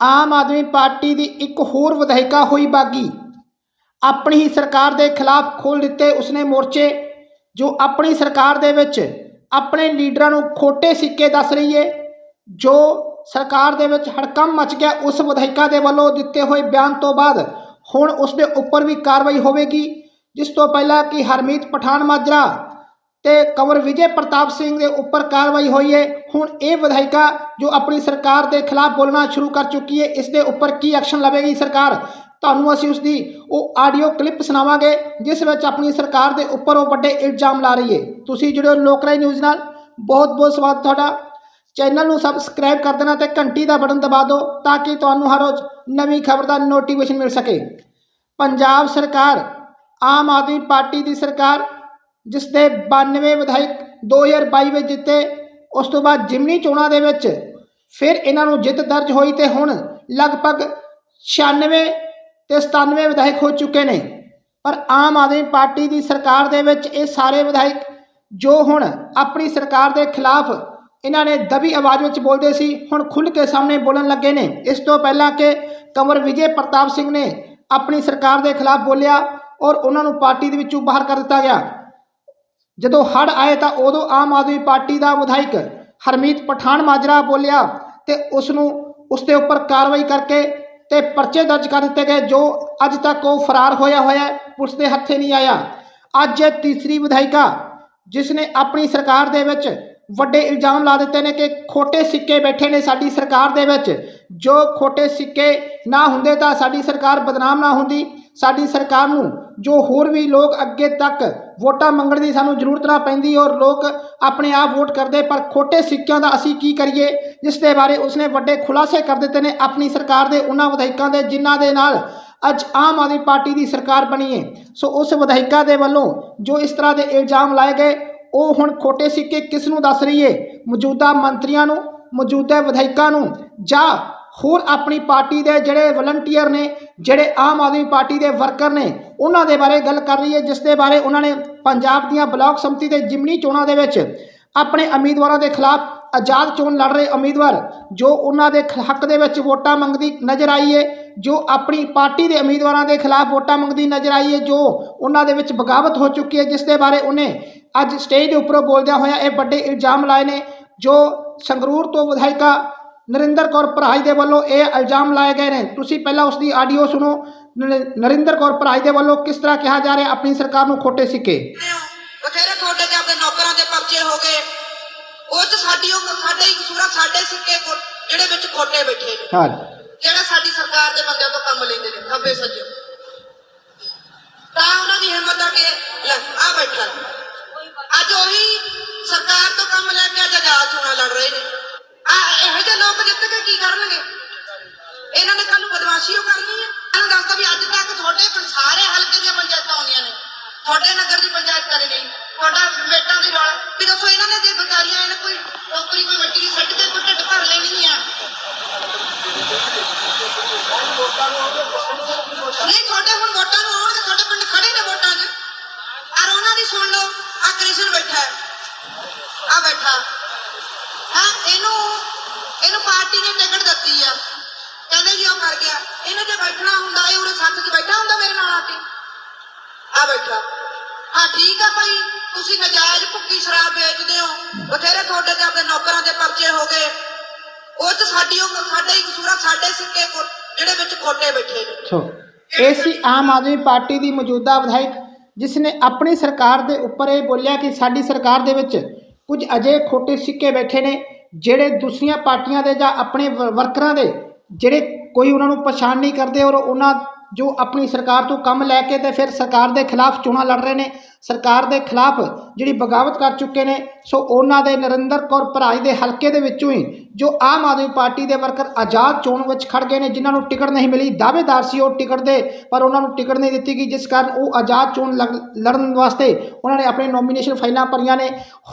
Aam Aadmi party ਦੀ ਇੱਕ ਹੋਰ ਵਿਧਾਇਕਾ ਹੋਈ ਬਾਗੀ। ਆਪਣੀ ਹੀ ਸਰਕਾਰ ਦੇ ਖਿਲਾਫ ਖੋਲ੍ਹ ਦਿੱਤੇ ਉਸਨੇ ਮੋਰਚੇ, ਜੋ ਆਪਣੀ ਸਰਕਾਰ ਦੇ ਵਿੱਚ ਆਪਣੇ ਲੀਡਰਾਂ ਨੂੰ ਖੋਟੇ ਸਿੱਕੇ ਦੱਸ ਰਹੀ ਹੈ ਜੋ ਸਰਕਾਰ ਦੇ ਵਿੱਚ ਹੜਕੰਮ ਮਚ ਗਿਆ ਉਸ ਵਿਧਾਇਕਾ ਦੇ ਵੱਲੋਂ ਦਿੱਤੇ ਹੋਏ ਬਿਆਨ ਤੋਂ ਬਾਅਦ ਹੁਣ ਉਸ ਦੇ ਉੱਪਰ ਵੀ ਕਾਰਵਾਈ ਹੋਵੇਗੀ, ਜਿਸ ਤੋਂ ਪਹਿਲਾਂ ਕਿ ਹਰਮੀਤ ਪਠਾਨ ਮਾਜਰਾ ਤੇ ਕੰਵਰ ਵਿਜੇ ਪ੍ਰਤਾਪ ਸਿੰਘ ਦੇ ਉੱਪਰ ਕਾਰਵਾਈ ਹੋਈ ਹੈ। ਹੁਣ ਇਹ ਵਿਧਾਇਕਾ ਜੋ ਆਪਣੀ ਸਰਕਾਰ ਦੇ ਖਿਲਾਫ ਬੋਲਣਾ ਸ਼ੁਰੂ ਕਰ ਚੁੱਕੀ ਹੈ, ਇਸ ਦੇ ਉੱਪਰ ਕੀ ਐਕਸ਼ਨ ਲਵੇਗੀ ਸਰਕਾਰ? ਤੁਹਾਨੂੰ ਅਸੀਂ ਉਸ ਦੀ ਉਹ ਆਡੀਓ ਕਲਿੱਪ ਸੁਣਾਵਾਂਗੇ, ਜਿਸ ਵਿੱਚ ਆਪਣੀ ਸਰਕਾਰ ਦੇ ਉੱਪਰ ਉਹ ਵੱਡੇ ਇਲਜ਼ਾਮ ਲਾ ਰਹੀ ਹੈ। ਤੁਸੀਂ ਜੁੜਿਓ ਲੋਕਰਾਈ ਨਿਊਜ਼ ਨਾਲ। ਬਹੁਤ ਬਹੁਤ ਸਵਾਗਤ ਤੁਹਾਡਾ। ਚੈਨਲ ਨੂੰ ਸਬਸਕ੍ਰਾਈਬ ਕਰ ਦੇਣਾ ਤੇ ਘੰਟੀ ਦਾ ਬਟਨ ਦਬਾ ਦਿਓ ਤਾਂ ਕਿ ਤੁਹਾਨੂੰ ਹਰ ਰੋਜ਼ ਨਵੀਂ ਖਬਰ ਦਾ ਨੋਟੀਫਿਕੇਸ਼ਨ ਮਿਲ ਸਕੇ। ਪੰਜਾਬ ਸਰਕਾਰ, ਆਮ ਆਦਮੀ ਪਾਰਟੀ ਦੀ ਸਰਕਾਰ ਜਿਸ ਦੇ 92 ਵਿਧਾਇਕ 2022 ਵਿੱਚ ਜਿੱਤੇ, ਉਸ ਤੋਂ ਬਾਅਦ ਜਿਮਨੀ ਚੋਣਾਂ ਦੇ ਵਿੱਚ ਫਿਰ ਇਹਨਾਂ ਨੂੰ ਜਿੱਤ ਦਰਜ ਹੋਈ ਤੇ ਹੁਣ ਲਗਭਗ 96 ਤੇ 97 ਵਿਧਾਇਕ ਹੋ ਚੁੱਕੇ ਨੇ। ਪਰ ਆਮ ਆਦਮੀ ਪਾਰਟੀ ਦੀ ਸਰਕਾਰ ਦੇ ਵਿੱਚ ਇਹ ਸਾਰੇ ਵਿਧਾਇਕ ਜੋ ਹੁਣ ਆਪਣੀ ਸਰਕਾਰ ਦੇ ਖਿਲਾਫ ਇਹਨਾਂ ਨੇ ਦਬੀ ਆਵਾਜ਼ ਵਿੱਚ ਬੋਲਦੇ ਸੀ, ਹੁਣ ਖੁੱਲ੍ਹ ਕੇ ਸਾਹਮਣੇ ਬੋਲਣ ਲੱਗੇ ਨੇ। ਇਸ ਤੋਂ ਪਹਿਲਾਂ ਕਿ ਕੰਵਰ ਵਿਜੇ ਪ੍ਰਤਾਪ ਸਿੰਘ ਨੇ ਆਪਣੀ ਸਰਕਾਰ ਦੇ ਖਿਲਾਫ ਬੋਲਿਆ ਔਰ ਉਹਨਾਂ ਨੂੰ ਪਾਰਟੀ ਦੇ ਵਿੱਚੋਂ ਬਾਹਰ ਕਰ ਦਿੱਤਾ ਗਿਆ। ਜਦੋਂ ਹੜ ਆਏ ਤਾਂ ਉਦੋਂ ਆਮ ਆਦਮੀ ਪਾਰਟੀ ਦਾ ਵਿਧਾਇਕ ਹਰਮੀਤ ਪਠਾਨ ਮਾਜਰਾ ਬੋਲਿਆ ਤੇ ਉਸ ਨੂੰ ਉਸ ਦੇ ਉੱਪਰ ਕਾਰਵਾਈ ਕਰਕੇ ਤੇ ਪਰਚੇ ਦਰਜ ਕਰ ਦਿੱਤੇ ਗਏ, ਜੋ ਅੱਜ ਤੱਕ ਉਹ ਫਰਾਰ ਹੋਇਆ ਹੋਇਆ ਪੁਲਿਸ ਦੇ ਹੱਥੇ ਨਹੀਂ ਆਇਆ। ਅੱਜ ਇਹ ਤੀਸਰੀ ਵਿਧਾਇਕਾ, ਜਿਸ ਨੇ ਆਪਣੀ ਸਰਕਾਰ ਦੇ ਵਿੱਚ ਵੱਡੇ ਇਲਜ਼ਾਮ ਲਾ ਦਿੱਤੇ ਨੇ ਕਿ ਖੋਟੇ ਸਿੱਕੇ ਬੈਠੇ ਨੇ ਸਾਡੀ ਸਰਕਾਰ ਦੇ ਵਿੱਚ। ਜੋ ਖੋਟੇ ਸਿੱਕੇ ਨਾ ਹੁੰਦੇ ਤਾਂ ਸਾਡੀ ਸਰਕਾਰ ਬਦਨਾਮ ਨਾ ਹੁੰਦੀ। ਸਾਡੀ ਸਰਕਾਰ ਨੂੰ ਜੋ ਹੋਰ ਵੀ ਲੋਕ ਅੱਗੇ ਤੱਕ ਵੋਟਾਂ ਮੰਗਣ ਦੀ ਸਾਨੂੰ ਜ਼ਰੂਰਤ ਨਾ ਪੈਂਦੀ ਔਰ ਲੋਕ ਆਪਣੇ ਆਪ ਵੋਟ ਕਰਦੇ, ਪਰ ਖੋਟੇ ਸਿੱਕਿਆਂ ਦਾ ਅਸੀਂ ਕੀ ਕਰੀਏ? ਜਿਸ ਦੇ ਬਾਰੇ ਉਸਨੇ ਵੱਡੇ ਖੁਲਾਸੇ ਕਰ ਦਿੱਤੇ ਨੇ ਆਪਣੀ ਸਰਕਾਰ ਦੇ ਉਹਨਾਂ ਵਿਧਾਇਕਾਂ ਦੇ, ਜਿਨ੍ਹਾਂ ਦੇ ਨਾਲ ਅੱਜ ਆਮ ਆਦਮੀ ਪਾਰਟੀ ਦੀ ਸਰਕਾਰ ਬਣੀ ਹੈ। ਸੋ ਉਸ ਵਿਧਾਇਕਾ ਦੇ ਵੱਲੋਂ ਜੋ ਇਸ ਤਰ੍ਹਾਂ ਦੇ ਇਲਜ਼ਾਮ ਲਾਏ ਗਏ, ਉਹ ਹੁਣ ਖੋਟੇ ਸਿੱਕੇ ਕਿਸ ਨੂੰ ਦੱਸ ਰਹੀ ਏ ਮੌਜੂਦਾ ਮੰਤਰੀਆਂ ਨੂੰ, ਮੌਜੂਦਾ ਵਿਧਾਇਕਾਂ ਨੂੰ ਜਾਂ ਹੋਰ ਆਪਣੀ ਪਾਰਟੀ ਦੇ ਜਿਹੜੇ ਵਲੰਟੀਅਰ ਨੇ, ਜਿਹੜੇ ਆਮ ਆਦਮੀ ਪਾਰਟੀ ਦੇ ਵਰਕਰ ਨੇ, ਉਹਨਾਂ ਦੇ ਬਾਰੇ ਗੱਲ ਕਰ ਰਹੀ ਹੈ ਜਿਸ ਦੇ ਬਾਰੇ ਉਹਨਾਂ ਨੇ ਪੰਜਾਬ ਦੀਆਂ ਬਲਾਕ ਸੰਮਤੀ ਦੇ ਜਿਮਨੀ ਚੋਣਾਂ ਦੇ ਵਿੱਚ ਆਪਣੇ ਉਮੀਦਵਾਰਾਂ ਦੇ ਖਿਲਾਫ ਆਜ਼ਾਦ ਚੋਣ ਲੜ ਰਹੇ ਉਮੀਦਵਾਰ, ਜੋ ਉਹਨਾਂ ਦੇ ਖ- ਹੱਕ ਦੇ ਵਿੱਚ ਵੋਟਾਂ ਮੰਗਦੀ ਨਜ਼ਰ ਆਈ ਹੈ ਜੋ ਆਪਣੀ ਪਾਰਟੀ ਦੇ ਉਮੀਦਵਾਰਾਂ ਦੇ ਖਿਲਾਫ ਵੋਟਾਂ ਮੰਗਦੀ ਨਜ਼ਰ ਆਈ ਹੈ ਜੋ ਉਹਨਾਂ ਦੇ ਵਿੱਚ ਬਗਾਵਤ ਹੋ ਚੁੱਕੀ ਹੈ ਜਿਸ ਦੇ ਬਾਰੇ ਉਹਨੇ ਅੱਜ ਸਟੇਜ ਦੇ ਉੱਪਰੋਂ ਬੋਲਦਿਆਂ ਹੋਇਆ ਇਹ ਵੱਡੇ ਇਲਜ਼ਾਮ ਲਾਏ ਨੇ, ਜੋ ਸੰਗਰੂਰ ਤੋਂ ਵਿਧਾਇਕਾ ਨਰਿੰਦਰ ਕੌਰ ਭਰਾਈ ਦੇ ਵੱਲੋਂ ਇਹ ਇਲਜ਼ਾਮ ਲਾਏ ਗਏ ਨੇ। ਤੁਸੀਂ ਪਹਿਲਾਂ ਉਸ ਦੀ ਆਡੀਓ ਸੁਣੋ। ਨਰਿ- ਨਰਿੰਦਰ ਕੌਰ ਭਰਾਈ ਦੇ ਵੱਲੋਂ ਕਿਸ ਤਰ੍ਹਾਂ ਕਿਹਾ ਜਾ ਰਿਹਾ ਆਪਣੀ ਸਰਕਾਰ ਨੂੰ ਖੋਟੇ ਸਿੱਕੇ। ਬਥੇਰੇ ਤੁਹਾਡੇ ਤੇ ਆਪਣੇ ਨੌਕਰਾਂ ਦੇ ਪਰਚੇ ਹੋ ਗਏ। ਉਹ ਚ ਸਾਡੀ ਉਹ ਸਾਡੇ ਹੀ ਕਸੂਰਾ ਸਾਡੇ ਸਿੱਕੇ ਜਿਹੜੇ ਵਿੱਚ ਖੋਟੇ ਬੈਠੇ ਨੇ। ਹਾਂ। ਜਿਹੜਾ ਸਾਡੀ ਸਰਕਾਰ ਦੇ ਬੰਦਿਆਂ ਤੋਂ ਕੰਮ ਲੈਂਦੇ ਨੇ ਖੱਬੇ ਸੱਜੇ। ਤਾਂ ਉਹਨਾਂ ਦੀ ਹਿੰਮਤ ਆ ਕਿ ਲੈ ਆ ਬੈਠਾ। ਅੱਜ ਉਹੀ ਸਰਕਾਰ ਤੋਂ ਕੰਮ ਲੈ ਕੇ ਅੱਜ ਆਜ਼ਾਦ ਚੋਣਾਂ ਲੜ ਰਹੇ ਨੇ। ਇਹੋ ਜਿਹੇ ਲੋਕ ਜਿੱਤ ਕੇ ਕੀ ਕਰਨਗੇ? ਇਹਨਾਂ ਨੇ ਕੱਲ ਨੂੰ ਬਦਮਾਸ਼ੀ ਓ ਕਰਨੀ ਹੈ ਇਹਨਾਂ ਦੱਸਦਾ ਵੀ ਅੱਜ ਤੱਕ ਤੁਹਾਡੇ ਸਾਰੇ ਹਲਕੇ ਦੀਆਂ ਪੰਚਾਇਤਾਂ ਆਉਂਦੀਆਂ ਨੇ। ਤੁਹਾਡੇ ਨਗਰ ਦੀ ਪੰਚਾਇਤ ਕਰੇ ਗਈ। ਤੁਹਾਡਾ ਬੇਟਾ ਦੀ ਰੌਲਾ। ਵੀ ਦੱਸੋ ਇਹਨਾਂ ਨੇ ਜੇ ਵਿਚਾਰੀਆਂ ਇਹਨਾਂ ਕੋਈ ਟੋਕਰੀ ਕੋਈ ਮਿੱਟੀ ਦੀ ਸੱਟ ਕੇ ਕੋਈ ਢਿੱਡ ਭਰ ਲੈਣੀ ਆ। ਨਹੀਂ, ਤੁਹਾਡੇ ਹੁਣ ਵੋਟਾਂ ਨੂੰ ਆਉਣਗੇ ਤੁਹਾਡੇ ਪਿੰਡ ਖੜੇ ਨੇ ਵੋਟਾਂ 'ਚ। ਔਰ ਉਹਨਾਂ ਦੀ ਸੁਣ ਲਓ ਆ ਕ੍ਰਿਸ਼ਨ ਬੈਠਾ ਆ ਬੈਠਾ। ਹਾਂ, ਇਹਨੂੰ ਇਹਨੂੰ ਪਾਰਟੀ ਨੇ ਟਿਕਟ ਦਿੱਤੀ ਆ। ਕਹਿੰਦੇ ਜੀ ਉਹ ਕਰ ਗਿਆ। ਇਹਨੇ ਜੇ ਬੈਠਣਾ ਹੁੰਦਾ, ਇਹ ਉਰੇ ਸੱਤ 'ਚ ਬੈਠਾ ਹੁੰਦਾ ਮੇਰੇ ਨਾਲ ਆ ਕੇ? ਆ ਬੈਠਾ। ਹਾਂ, ਠੀਕ ਆ ਭਾਈ। ਤੁਸੀਂ ਨਜਾਇਜ਼ ਭੁੱਕੀ ਸ਼ਰਾਬ ਵੇਚਦੇ ਹੋ। ਬਥੇਰੇ ਤੁਹਾਡੇ ਤੇ ਆਪਣੇ ਨੌਕਰਾਂ ਦੇ ਪਰਚੇ ਹੋ ਗਏ। ਉਹ ਚ ਸਾਡੀ ਉਹ ਸਾਡੇ ਹੀ ਕਸੂਰਾ ਸਾਡੇ ਸਿੱਕੇ ਜਿਹੜੇ ਵਿੱਚ ਖੋਟੇ ਬੈਠੇ ਨੇ। ਸੋ ਇਹ ਸੀ ਆਮ ਆਦਮੀ ਪਾਰਟੀ ਦੀ ਮੌਜੂਦਾ ਵਿਧਾਇਕ ਜਿਸ ਨੇ ਆਪਣੀ ਸਰਕਾਰ ਦੇ ਉੱਪਰ ਇਹ ਬੋਲਿਆ ਕਿ ਸਾਡੀ ਸਰਕਾਰ ਦੇ ਵਿੱਚ ਕੁਝ ਅਜੇ ਖੋਟੇ ਸਿੱਕੇ ਬੈਠੇ ਨੇ ਜਿਹੜੇ ਦੂਸਰੀਆਂ ਪਾਰਟੀਆਂ ਦੇ ਜਾਂ ਆਪਣੇ ਵ- ਵਰਕਰਾਂ ਦੇ, ਜਿਹੜੇ ਕੋਈ ਉਹਨਾਂ ਨੂੰ ਪਛਾਣ ਨਹੀਂ ਕਰਦੇ ਔਰ ਉਹਨਾਂ ਜੋ ਆਪਣੀ ਸਰਕਾਰ ਤੋਂ ਕੰਮ ਲੈ ਕੇ ਤੇ ਫਿਰ ਸਰਕਾਰ ਦੇ ਖਿਲਾਫ ਚੋਣਾਂ ਲੜ ਰਹੇ ਨੇ, ਸਰਕਾਰ ਦੇ ਖਿਲਾਫ ਜਿਹੜੀ ਬਗਾਵਤ ਕਰ ਚੁੱਕੇ ਨੇ, ਸੋ ਉਹਨਾਂ ਦੇ ਨਰਿੰਦਰ ਕੌਰ ਭਰਾਜ ਦੇ ਹਲਕੇ ਦੇ ਵਿੱਚੋਂ ਹੀ ਜੋ ਆਮ ਆਦਮੀ ਪਾਰਟੀ ਦੇ ਵਰਕਰ ਆਜ਼ਾਦ ਚੋਣ ਵਿੱਚ ਖੜ ਗਏ ਨੇ, ਜਿਨ੍ਹਾਂ ਨੂੰ ਟਿਕਟ ਨਹੀਂ ਮਿਲੀ, ਦਾਅਵੇਦਾਰ ਸੀ ਉਹ ਟਿਕਟ ਦੇ, ਪਰ ਉਹਨਾਂ ਨੂੰ ਟਿਕਟ ਨਹੀਂ ਦਿੱਤੀ ਗਈ, ਜਿਸ ਕਾਰਨ ਉਹ ਆਜ਼ਾਦ ਚੋਣ ਲੜ- ਲੜਨ ਵਾਸਤੇ ਉਹਨਾਂ ਨੇ ਆਪਣੇ ਨੋਮੀਨੇਸ਼ਨ ਫਾਈਲਾਂ ਭਰੀਆਂ ਨੇ।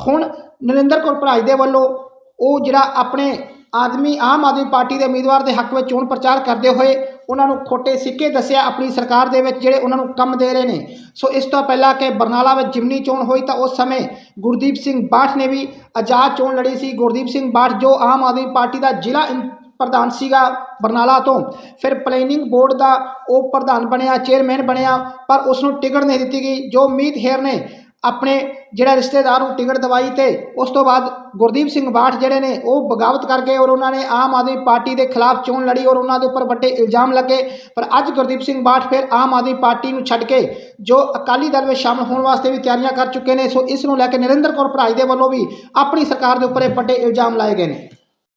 ਹੁਣ ਨਰਿੰਦਰ ਕੌਰ ਭਰਾਜ ਦੇ ਵੱਲੋਂ ਉਹ ਜਿਹੜਾ ਆਪਣੇ ਆਦਮੀ, ਆਮ ਆਦਮੀ ਪਾਰਟੀ ਦੇ ਉਮੀਦਵਾਰ ਦੇ ਹੱਕ ਵਿੱਚ ਚੋਣ ਪ੍ਰਚਾਰ ਕਰਦੇ ਹੋਏ ਉਹਨਾਂ ਨੂੰ ਖੋਟੇ ਸਿੱਕੇ ਦੱਸਿਆ ਆਪਣੀ ਸਰਕਾਰ ਦੇ ਵਿੱਚ ਜਿਹੜੇ ਉਹਨਾਂ ਨੂੰ ਕੰਮ ਦੇ ਰਹੇ ਨੇ। ਸੋ ਇਸ ਤੋਂ ਪਹਿਲਾਂ ਕਿ ਬਰਨਾਲਾ ਵਿੱਚ ਜਿਮਨੀ ਚੋਣ ਹੋਈ ਤਾਂ ਉਸ ਸਮੇਂ ਗੁਰਦੀਪ ਸਿੰਘ ਬਾਠ ਨੇ ਵੀ ਆਜ਼ਾਦ ਚੋਣ ਲੜੀ ਸੀ। ਗੁਰਦੀਪ ਸਿੰਘ ਬਾਠ ਜੋ ਆਮ ਆਦਮੀ ਪਾਰਟੀ ਦਾ ਜ਼ਿਲ੍ਹਾ ਇੰ- ਪ੍ਰਧਾਨ ਸੀਗਾ ਬਰਨਾਲਾ ਤੋਂ, ਫਿਰ ਪਲੈਨਿੰਗ ਬੋਰਡ ਦਾ ਉਹ ਪ੍ਰਧਾਨ ਬਣਿਆ ਚੇਅਰਮੈਨ ਬਣਿਆ, ਪਰ ਉਸ ਨੂੰ ਟਿਕਟ ਨਹੀਂ ਦਿੱਤੀ ਗਈ। ਜੋ ਮੀਤ ਹੇਰ ਨੇ ਆਪਣੇ ਜਿਹੜਾ ਰਿਸ਼ਤੇਦਾਰ ਨੂੰ ਟਿਕਟ ਦਵਾਈ ਤੇ ਉਸ ਤੋਂ ਬਾਅਦ ਗੁਰਦੀਪ ਸਿੰਘ ਬਾਠ ਜਿਹੜੇ ਨੇ ਉਹ ਬਗਾਵਤ ਕਰ ਗਏ ਔਰ ਉਹਨਾਂ ਨੇ ਆਮ ਆਦਮੀ ਪਾਰਟੀ ਦੇ ਖਿਲਾਫ ਚੋਣ ਲੜੀ ਔਰ ਉਹਨਾਂ ਦੇ ਉੱਪਰ ਵੱਡੇ ਇਲਜ਼ਾਮ ਲੱਗੇ। ਪਰ ਅੱਜ ਗੁਰਦੀਪ ਸਿੰਘ ਬਾਠ ਫਿਰ ਆਮ ਆਦਮੀ ਪਾਰਟੀ ਨੂੰ ਛੱਡ ਕੇ ਜੋ ਅਕਾਲੀ ਦਲ ਵਿੱਚ ਸ਼ਾਮਲ ਹੋਣ ਵਾਸਤੇ ਵੀ ਤਿਆਰੀਆਂ ਕਰ ਚੁੱਕੇ ਨੇ, ਸੋ ਇਸ ਨੂੰ ਲੈ ਕੇ ਨਰਿੰਦਰ ਕੌਰ ਭਰਾਈ ਦੇ ਵੱਲੋਂ ਵੀ ਆਪਣੀ ਸਰਕਾਰ ਦੇ ਉੱਪਰ ਇਹ ਵੱਡੇ ਇਲਜ਼ਾਮ ਲਾਏ ਗਏ ਨੇ।